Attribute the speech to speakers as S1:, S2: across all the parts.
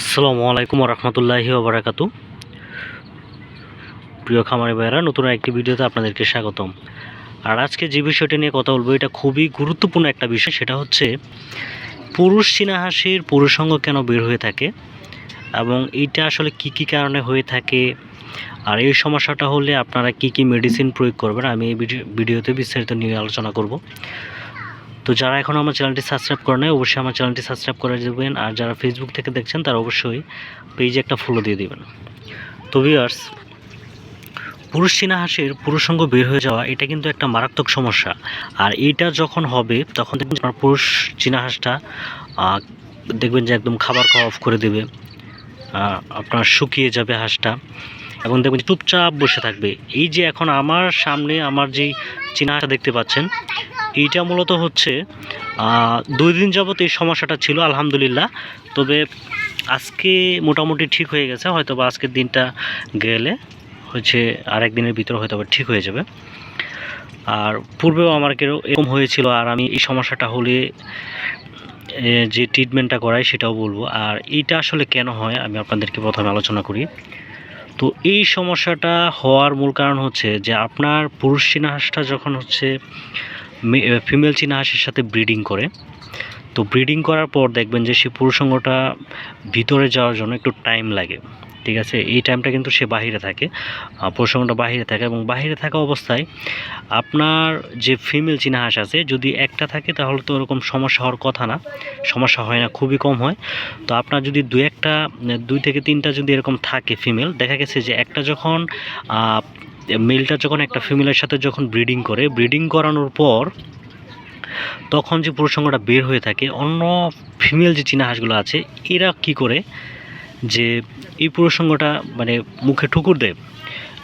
S1: আসসালামু আলাইকুম রহমতুল্লাহি ওবরাকাতু প্রিয় খামারি ভাইয়েরা, নতুন একটি ভিডিওতে আপনাদেরকে স্বাগতম। আর আজকে যে বিষয়টি নিয়ে কথা বলব, এটা খুবই গুরুত্বপূর্ণ একটা বিষয়, সেটা হচ্ছে পুরুষ চীনা হাসির পুরুষঙ্গ কেন বের হয়ে থাকে এবং এইটা আসলে কি কি কারণে হয়ে থাকে আর এই সমস্যাটা হলে আপনারা কি কি মেডিসিন প্রয়োগ করবেন, আমি এই ভিডিওতে বিস্তারিত নিয়ে আলোচনা করব। তো যারা এখন আমার চ্যানেলটি সাবস্ক্রাইব করে নেয় অবশ্যই আমার চ্যানেলটি সাবস্ক্রাইব করে দেবেন। আর যারা ফেসবুক থেকে দেখছেন তারা অবশ্যই পেজে একটা ফলো দিয়ে দেবেন। তো ভিউয়ার্স পুরুষ চীনা হাঁসের পুরুষঙ্গ বের হয়ে যাওয়া এটা কিন্তু একটা মারাত্মক সমস্যা। আর এইটা যখন হবে তখন দেখবেন যে আপনার পুরুষ চীনা হাঁসটা আহ, দেখবেন যে একদম খাবার খাওয়া অফ করে দেবে। আপনার শুকিয়ে যাবে হাঁসটা। এবং দেখবেন যে চুপচাপ বসে থাকবে। এই যে এখন আমার সামনে আমার যেই চীনা হাঁসটা দেখতে পাচ্ছেন এইটা মূলত হচ্ছে দুই দিন যাবত এই সমস্যাটা ছিল, আলহামদুলিল্লাহ। তবে আজকে মোটামুটি ঠিক হয়ে গেছে হয়তো বা আজকের দিনটা গেলে হচ্ছে আরেক দিনের ভিতরে হয়তো বা ঠিক হয়ে যাবে। আর পূর্বেও আমার কেউ এরকম হয়েছিল, আর আমি এই সমস্যাটা হলে যে ট্রিটমেন্টটা করাই সেটাও বলব। আর এইটা আসলে কেন হয়, আমি আপনাদেরকে প্রথমে আলোচনা করি। তো এই সমস্যাটা হওয়ার মূল কারণ হচ্ছে যে আপনার পুরুষ চীনা হাঁসটা যখন হচ্ছে ফিমেল চীনা হাঁসের সাথে ব্রিডিং করে। তো ব্রিডিং করার পর দেখবেন যে সে পুরুষঙ্গটা ভিতরে যাওয়ার জন্য একটু টাইম লাগে, ঠিক আছে? এই টাইমটা কিন্তু সে বাহিরে থাকে পুরুষঙ্গটা বাহিরে থাকে এবং বাহিরে থাকা অবস্থায় আপনার যে ফিমেল চীনা হাঁস আছে, যদি একটা থাকে তাহলে তো ওরকম সমস্যা হওয়ার কথা না, সমস্যা হয় না, খুবই কম হয়। তো আপনার যদি দু একটা দুই থেকে তিনটা যদি এরকম থাকে ফিমেল দেখা গেছে যে একটা যখন মেলটা যখন একটা ফিমেলের সাথে যখন ব্রিডিং করে ব্রিডিং করানোর পর তখন যে পুরুষঙ্গটা বের হয়ে থাকে, অন্য ফিমেল যে চীনা হাঁসগুলো আছে, এরা কি করে যে এই পুরুষঙ্গটা মানে মুখে ঠুকুর দেয়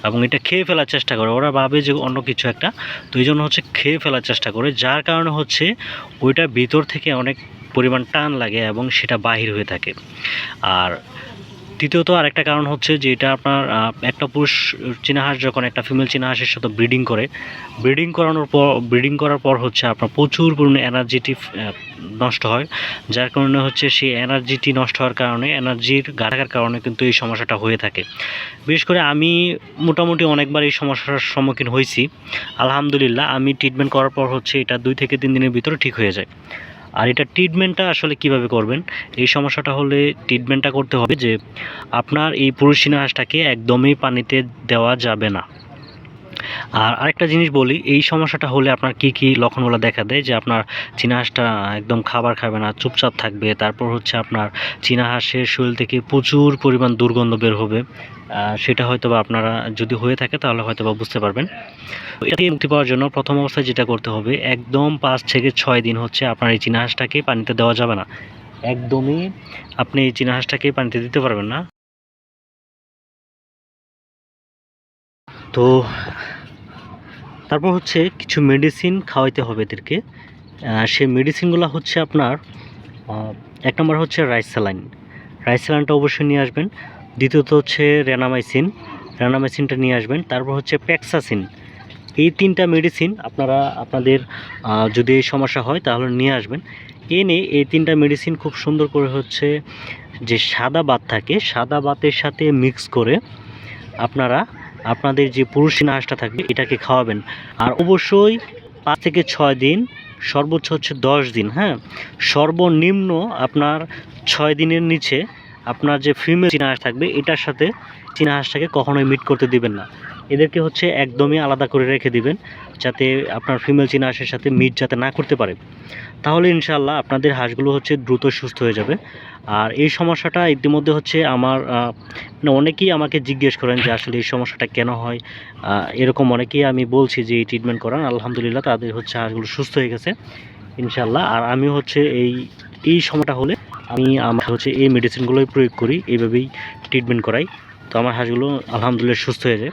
S1: এবং এটা খেয়ে ফেলার চেষ্টা করে। ওরা ভাবে যে অন্য কিছু একটা, তো এই জন্য হচ্ছে খেয়ে ফেলার চেষ্টা করে, যার কারণে হচ্ছে ওইটা ভিতর থেকে অনেক পরিমাণ টান লাগে এবং সেটা বাহির হয়ে থাকে। আর দ্বিতীয়ত আরেকটা কারণ হচ্ছে যে এটা আপনার একটা পুরুষ চীনা হাঁস যখন একটা ফিমেল চীনা হাঁসের সাথে ব্রিডিং করে ব্রিডিং করানোর পর ব্রিডিং করার পর হচ্ছে আপনার প্রচুর পরিমাণে এনার্জিটি নষ্ট হয়। যার কারণে হচ্ছে সেই এনার্জিটি নষ্ট হওয়ার কারণে এনার্জির গাঢ়ার কারণে কিন্তু এই সমস্যাটা হয়ে থাকে। বিশেষ করে আমি মোটামুটি অনেকবার এই সমস্যার সম্মুখীন হয়েছি। আলহামদুলিল্লাহ, আমি ট্রিটমেন্ট করার পর হচ্ছে এটা দুই থেকে তিন দিনের ভিতরে ঠিক হয়ে যায়। আর এটা ট্রিটমেন্টটা আসলে কীভাবে করবেন? এই সমস্যাটা হলে ট্রিটমেন্টটা করতে হবে যে, আপনার এই পুরুষ হাঁসটাকে একদমই পানিতে দেওয়া যাবে না। আর আরেকটা জিনিস বলি, এই সমস্যাটা হলে আপনার কি কি লক্ষণগুলো দেখা দেয়? যে আপনার চীনা হাঁসটা একদম খাবার খাবে না, চুপচাপ থাকবে, তারপর হচ্ছে আপনার চীনা হাঁসের শরীর থেকে প্রচুর পরিমাণ দুর্গন্ধ বের হবে। সেটা হয়তো বা আপনারা যদি হয়ে থাকে তাহলে হয়তো বা বুঝতে পারবেন। এটা থেকে মুক্তি পাওয়ার জন্য প্রথম অবস্থায় যেটা করতে হবে, একদম পাঁচ থেকে ছয় দিন হচ্ছে আপনার এই চীনা হাঁসটাকে পানিতে দেওয়া যাবে না। একদমই আপনি এই চীনা হাঁসটাকে পানিতে দিতে পারবেন না। তো তারপর হচ্ছে কিছু মেডিসিন খাওয়াইতে হবে এদেরকে। সেই মেডিসিনগুলো হচ্ছে আপনার এক নম্বর হচ্ছে রাইস স্যালাইন রাইস স্যালাইনটা অবশ্যই নিয়ে আসবেন। দ্বিতীয়ত হচ্ছে রেনামাইসিন রেনামাইসিনটা নিয়ে আসবেন। তারপর হচ্ছে প্যাক্সাসিন এই তিনটা মেডিসিন আপনারা, আপনাদের যদি এই সমস্যা হয় তাহলে নিয়ে আসবেন। এনে এই তিনটা মেডিসিন খুব সুন্দর করে হচ্ছে যে সাদা বাত থাকে, সাদা বাতের সাথে মিক্স করে আপনারা আপনাদের যে পুরুষ হাঁসটা থাকবে, এটাকে খাওয়াবেন। আর অবশ্যই পাঁচ থেকে ছয় দিন, সর্বোচ্চ হচ্ছে দশ দিন হ্যাঁ? সর্বনিম্ন আপনার ছয় দিনের নিচে আপনার যে ফিমেল চিনাহাস হাঁস থাকবে, এটার সাথে চিনাহাসটাকে কখনোই মিট করতে দিবেন না। এদেরকে হচ্ছে একদমই আলাদা করে রেখে দিবেন, যাতে আপনার ফিমেল চীনা হাঁসের সাথে মিট যাতে না করতে পারে। তাহলে ইনশাল্লাহ আপনাদের হাঁসগুলো হচ্ছে দ্রুত সুস্থ হয়ে যাবে। আর এই সমস্যাটা ইতিমধ্যে হচ্ছে আমার মানে অনেকেই আমাকে জিজ্ঞেস করেন যে আসলে এই সমস্যাটা কেন হয়। এরকম অনেকেই আমি বলছি যে এই ট্রিটমেন্ট করান, আলহামদুলিল্লাহ তাদের হচ্ছে হাঁসগুলো সুস্থ হয়ে গেছে ইনশাল্লাহ আর আমি হচ্ছে এই এই সময়টা হলে আমি আমার হচ্ছে এই মেডিসিনগুলোই প্রয়োগ করি, এইভাবেই ট্রিটমেন্ট করাই। তো আমার হাঁসগুলো আলহামদুলিল্লাহ সুস্থ হয়ে যায়।